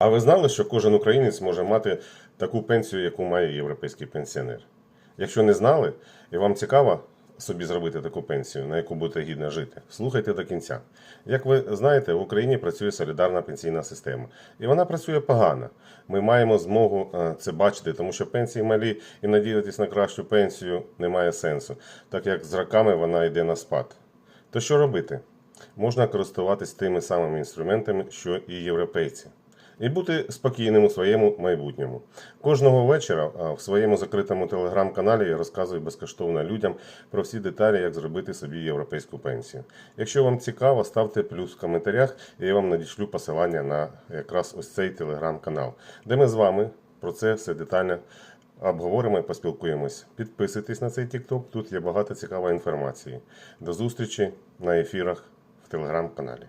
А ви знали, що кожен українець може мати таку пенсію, яку має європейський пенсіонер? Якщо не знали і вам цікаво собі зробити таку пенсію, на яку будете гідно жити, слухайте до кінця. Як ви знаєте, в Україні працює солідарна пенсійна система, і вона працює погано. Ми маємо змогу е, це бачити, тому що пенсії малі і надіятись на кращу пенсію немає сенсу, так як з роками вона йде на спад. То що робити? Можна користуватись тими самими інструментами, що і європейці, і бути спокійним у своєму майбутньому. Кожного вечора в своєму закритому телеграм-каналі я розказую безкоштовно людям про всі деталі, як зробити собі європейську пенсію. Якщо вам цікаво, ставте плюс в коментарях, і я вам надішлю посилання на якраз ось цей телеграм-канал, де ми з вами про це все детально обговоримо і поспілкуємось. Підписуйтесь на цей TikTok, тут є багато цікавої інформації. До зустрічі на ефірах в телеграм-каналі.